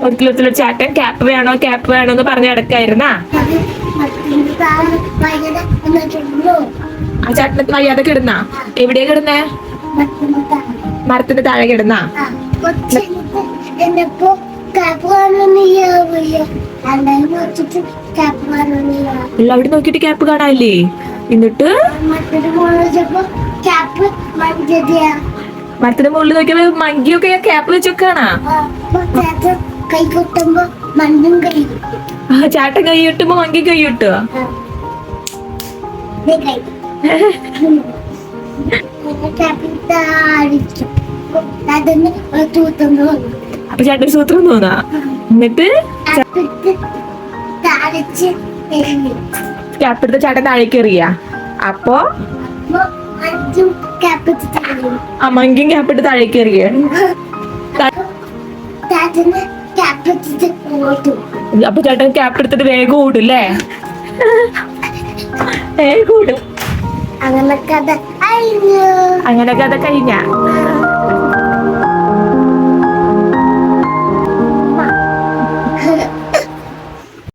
തൊട്ട് ഒരു ചേട്ടൻ ക്യാപ്പ് വേണോ ക്യാപ്പ് വേണോ എന്ന് പറഞ്ഞ് കിടക്കായിരുന്നാ ആ ചാട്ടനത്ത് വയ്യാതെ കിടന്നാ? എവിടെയാ കിടന്നേ? മരത്തിന്റെ താഴെ കിടന്നാ? അവിടെ നോക്കിട്ട് ക്യാപ്പ് കാണാനില്ലേ? എന്നിട്ട്? ക്യാപ്പ് മരത്തിന്റെ മുകളിൽ നോക്കിയപ്പോ മങ്കിയൊക്കെ ക്യാപ്പ് വെച്ചൊക്കെയാണാ. കൈ കൊട്ടുമ്പോ മണ്ണും കൈ ആ ചാട്ടൻ കൈ കിട്ടുമ്പോ മങ്കി കൈ കിട്ടുക അപ്പൊ ചാട്ടൻ സൂത്രം തോന്നാ. എന്നിട്ട് ക്യാപിറ്റ് താളിച്ച് എഴുതി ക്യാപ്പ് എടുത്ത ചാട്ടൻ താഴേക്ക് എറിയ. അപ്പോ അപ്പൊ അഞ്ചും ക്യാപ്പിട്ട് താഴേക്ക് ഓട്ടു അപ്പൊ ചേട്ടൻ ക്യാപ്പ് എടുത്തിട്ട് വേഗം ഓടും അല്ലേ വേഗം ഓടും. അങ്ങനെ കഥ കഴിഞ്ഞ?